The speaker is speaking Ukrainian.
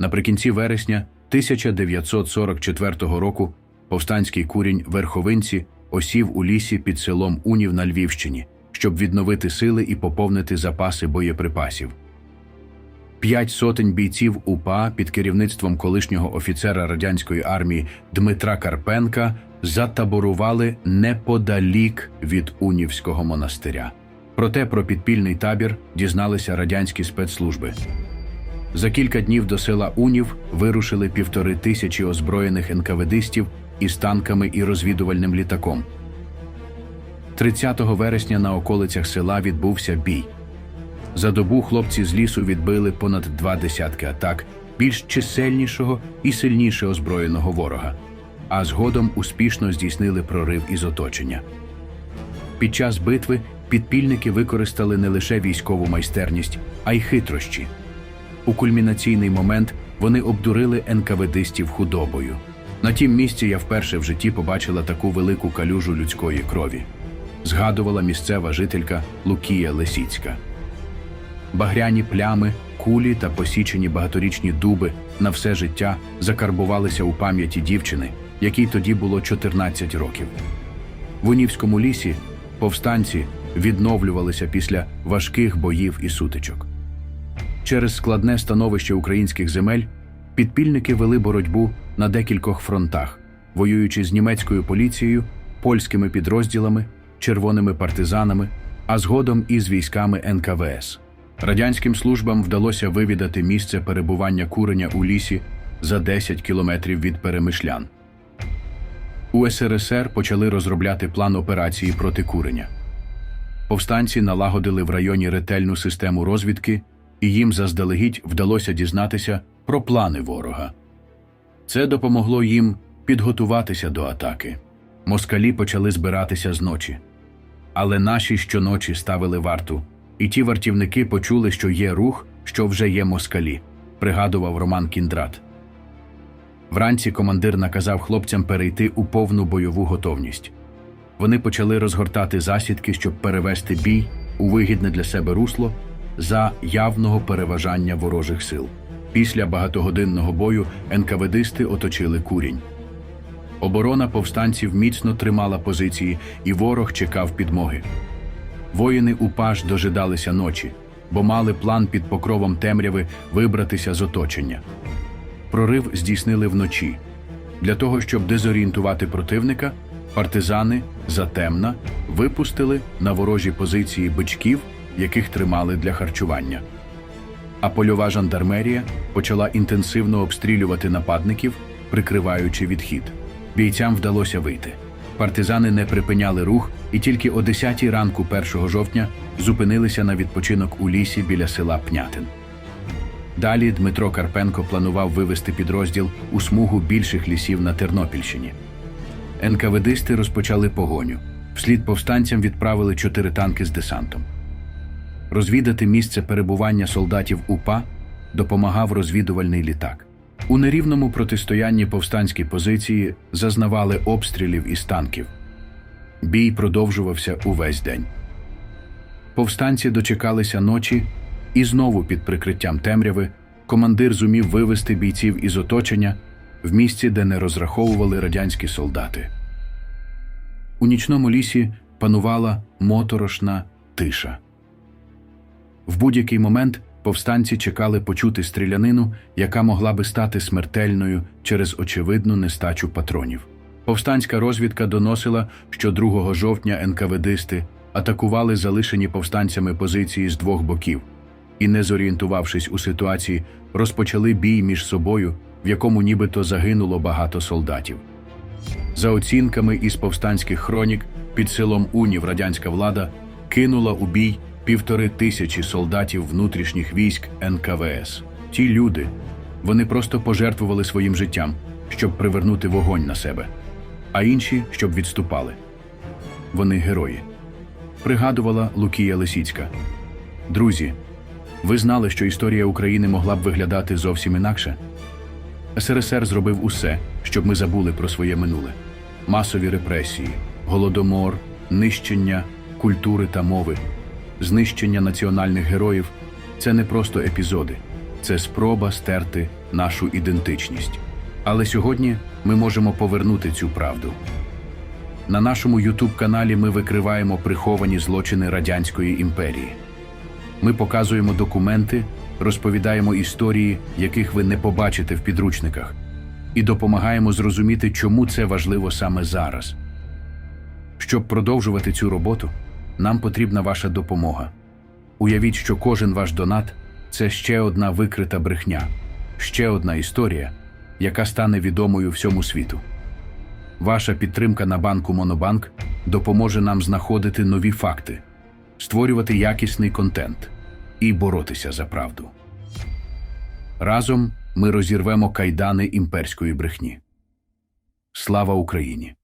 Наприкінці вересня 1944 року повстанський курінь Верховинці осів у лісі під селом Унів на Львівщині, щоб відновити сили і поповнити запаси боєприпасів. П'ять сотень бійців УПА під керівництвом колишнього офіцера радянської армії Дмитра Карпенка затаборували неподалік від Унівського монастиря. Проте про підпільний табір дізналися радянські спецслужби. За кілька днів до села Унів вирушили півтори тисячі озброєних НКВДистів із танками і розвідувальним літаком. 30 вересня на околицях села відбувся бій. За добу хлопці з лісу відбили понад два десятки атак більш чисельнішого і сильніше озброєного ворога, а згодом успішно здійснили прорив із оточення. Під час битви підпільники використали не лише військову майстерність, а й хитрощі. У кульмінаційний момент вони обдурили НКВДистів худобою. На тім місці я вперше в житті побачила таку велику калюжу людської крові. Згадувала місцева жителька Лукія Лисіцька. Багряні плями, кулі та посічені багаторічні дуби на все життя закарбувалися у пам'яті дівчини, якій тоді було 14 років. В Унівському лісі повстанці відновлювалися після важких боїв і сутичок. Через складне становище українських земель підпільники вели боротьбу на декількох фронтах, воюючи з німецькою поліцією, польськими підрозділами, червоними партизанами, а згодом і з військами НКВС. Радянським службам вдалося вивідати місце перебування куреня у лісі за 10 кілометрів від перемишлян. У СРСР почали розробляти план операції проти куреня. Повстанці налагодили в районі ретельну систему розвідки, і їм заздалегідь вдалося дізнатися про плани ворога. Це допомогло їм підготуватися до атаки. Москалі почали збиратися зночі. Але наші щоночі ставили варту, і ті вартівники почули, що є рух, що вже є москалі, пригадував Роман Кіндрат. Вранці командир наказав хлопцям перейти у повну бойову готовність. Вони почали розгортати засідки, щоб перевести бій у вигідне для себе русло за явного переважання ворожих сил. Після багатогодинного бою НКВДисти оточили курінь. Оборона повстанців міцно тримала позиції, і ворог чекав підмоги. Воїни УПАЖ дожидалися ночі, бо мали план під покровом темряви вибратися з оточення. Прорив здійснили вночі. Для того, щоб дезорієнтувати противника, партизани затемна випустили на ворожі позиції бичків, яких тримали для харчування. А польова жандармерія почала інтенсивно обстрілювати нападників, прикриваючи відхід. Бійцям вдалося вийти. Партизани не припиняли рух і тільки о 10 ранку 1 жовтня зупинилися на відпочинок у лісі біля села Пнятин. Далі Дмитро Карпенко планував вивести підрозділ у смугу більших лісів на Тернопільщині. НКВДисти розпочали погоню. Вслід повстанцям відправили чотири танки з десантом. Розвідати місце перебування солдатів УПА допомагав розвідувальний літак. У нерівному протистоянні повстанські позиції зазнавали обстрілів із танків. Бій продовжувався увесь день. Повстанці дочекалися ночі, і знову під прикриттям темряви командир зумів вивести бійців із оточення в місці, де не розраховували радянські солдати. У нічному лісі панувала моторошна тиша. В будь-який момент повстанці чекали почути стрілянину, яка могла би стати смертельною через очевидну нестачу патронів. Повстанська розвідка доносила, що 2 жовтня НКВДисти атакували залишені повстанцями позиції з двох боків і, не зорієнтувавшись у ситуації, розпочали бій між собою, в якому нібито загинуло багато солдатів. За оцінками із повстанських хронік, під селом Унів радянська влада кинула у бій півтори тисячі солдатів внутрішніх військ НКВС. Ті люди, вони просто пожертвували своїм життям, щоб привернути вогонь на себе, а інші, щоб відступали. Вони герої. Пригадувала Лукія Лисіцька. Друзі, ви знали, що історія України могла б виглядати зовсім інакше? СРСР зробив усе, щоб ми забули про своє минуле: масові репресії, голодомор, нищення культури та мови, знищення національних героїв це не просто епізоди, це спроба стерти нашу ідентичність. Але сьогодні ми можемо повернути цю правду. На нашому Ютуб-каналі ми викриваємо приховані злочини Радянської імперії. Ми показуємо документи, розповідаємо історії, яких ви не побачите в підручниках, і допомагаємо зрозуміти, чому це важливо саме зараз. Щоб продовжувати цю роботу, нам потрібна ваша допомога. Уявіть, що кожен ваш донат це ще одна викрита брехня, ще одна історія, яка стане відомою всьому світу. Ваша підтримка на банку Монобанк допоможе нам знаходити нові факти, створювати якісний контент і боротися за правду. Разом ми розірвемо кайдани імперської брехні. Слава Україні!